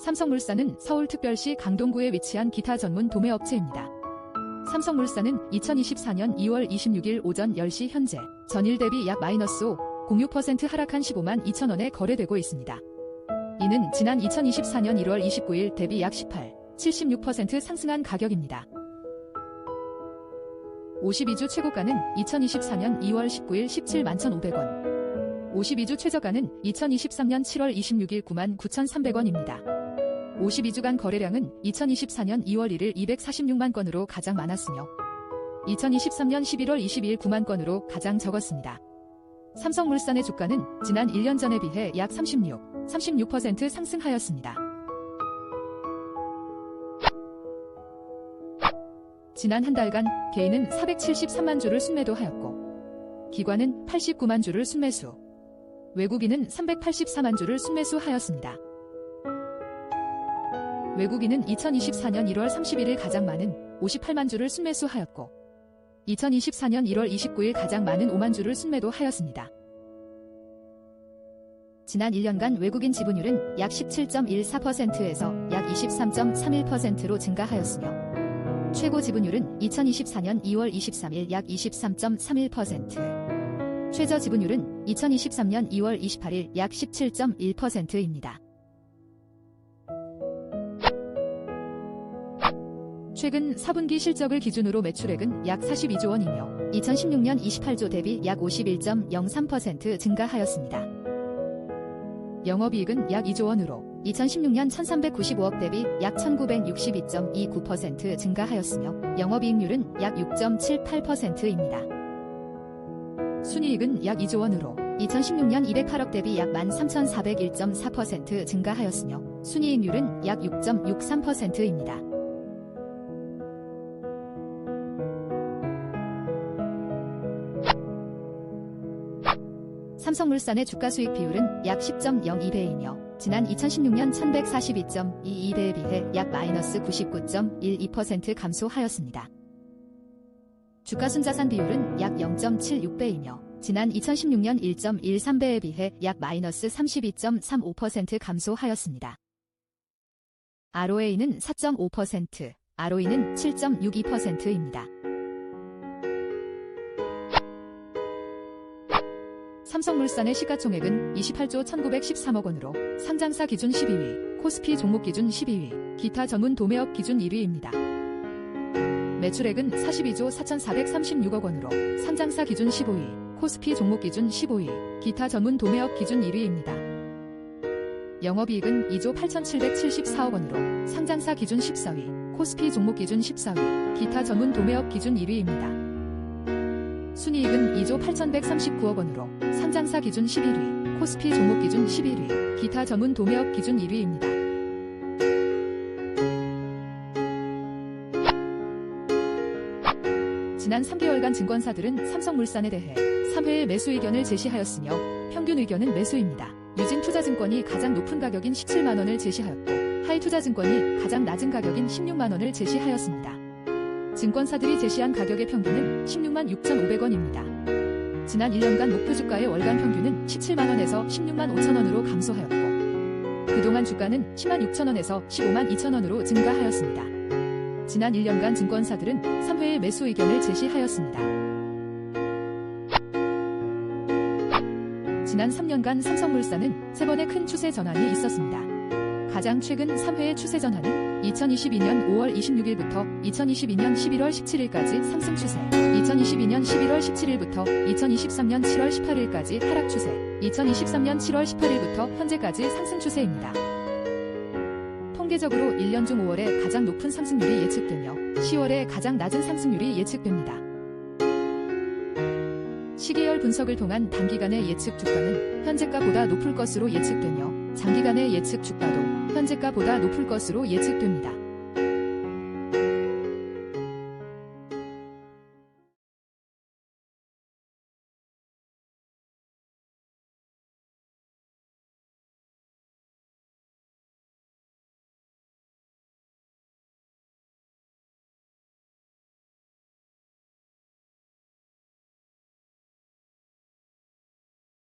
삼성물산은 서울특별시 강동구에 위치한 기타 전문 도매업체입니다. 삼성물산은 2024년 2월 26일 오전 10시 현재 전일 대비 약 마이너스 5.06% 하락한 15만 2천원에 거래되고 있습니다. 이는 지난 2024년 1월 29일 대비 약 18, 76% 상승한 가격입니다. 52주 최고가는 2024년 2월 19일 17만 1,500원. 52주 최저가는 2023년 7월 26일 9만 9,300원입니다. 52주간 거래량은 2024년 2월 1일 246만 건으로 가장 많았으며 2023년 11월 22일 9만 건으로 가장 적었습니다. 삼성물산의 주가는 지난 1년 전에 비해 약 36, 36% 상승하였습니다. 지난 한 달간 개인은 473만 주를 순매도하였고 기관은 89만 주를 순매수, 외국인은 384만 주를 순매수하였습니다. 외국인은 2024년 1월 31일 가장 많은 58만 주를 순매수하였고 2024년 1월 29일 가장 많은 5만 주를 순매도하였습니다. 지난 1년간 외국인 지분율은 약 17.14%에서 약 23.31%로 증가하였으며 최고 지분율은 2024년 2월 23일 약 23.31%, 최저 지분율은 2023년 2월 28일 약 17.1%입니다. 최근 4분기 실적을 기준으로 매출액은 약 42조 원이며 2016년 28조 대비 약 51.03% 증가하였습니다. 영업이익은 약 2조 원으로 2016년 1395억 대비 약 1962.29% 증가하였으며 영업이익률은 약 6.78%입니다. 순이익은 약 2조 원으로 2016년 208억 대비 약 13,401.4% 증가하였으며 순이익률은 약 6.63%입니다. 삼성물산의 주가 수익 비율은 약 10.02배이며 지난 2016년 1142.22배에 비해 약 마이너스 99.12% 감소하였습니다. 주가 순자산 비율은 약 0.76배이며 지난 2016년 1.13배에 비해 약 마이너스 32.35% 감소하였습니다. ROA는 4.5%, ROE는 7.62%입니다. 삼성물산의 시가총액은 28조 1913억 원으로 상장사 기준 12위, 코스피 종목 기준 12위, 기타 전문 도매업 기준 1위입니다. 매출액은 42조 4,436억 원으로 상장사 기준 15위, 코스피 종목 기준 15위, 기타 전문 도매업 기준 1위입니다. 영업이익은 2조 8,774억 원으로 상장사 기준 14위, 코스피 종목 기준 14위, 기타 전문 도매업 기준 1위입니다. 순이익은 2조 8,139억 원으로 상장사 기준 11위, 코스피 종목 기준 11위, 기타 전문 도매업 기준 1위입니다. 지난 3개월간 증권사들은 삼성물산에 대해 3회의 매수 의견을 제시하였으며 평균 의견은 매수입니다. 유진투자증권이 가장 높은 가격인 17만원을 제시하였고 하이투자증권이 가장 낮은 가격인 16만원을 제시하였습니다. 증권사들이 제시한 가격의 평균은 16만 6,500원입니다. 지난 1년간 목표 주가의 월간 평균은 17만원에서 16만 5천원으로 감소하였고 그동안 주가는 10만 6천원에서 15만 2천원으로 증가하였습니다. 지난 1년간 증권사들은 3회의 매수 의견을 제시하였습니다. 지난 3년간 삼성물산은 3번의 큰 추세 전환이 있었습니다. 가장 최근 3회의 추세 전환은 2022년 5월 26일부터 2022년 11월 17일까지 상승 추세, 2022년 11월 17일부터 2023년 7월 18일까지 하락 추세, 2023년 7월 18일부터 현재까지 상승 추세입니다. 통계적으로 1년 중 5월에 가장 높은 상승률이 예측되며 10월에 가장 낮은 상승률이 예측됩니다. 시계열 분석을 통한 단기간의 예측 주가는 현재가보다 높을 것으로 예측되며 장기간의 예측 주가도 현재가보다 높을 것으로 예측됩니다.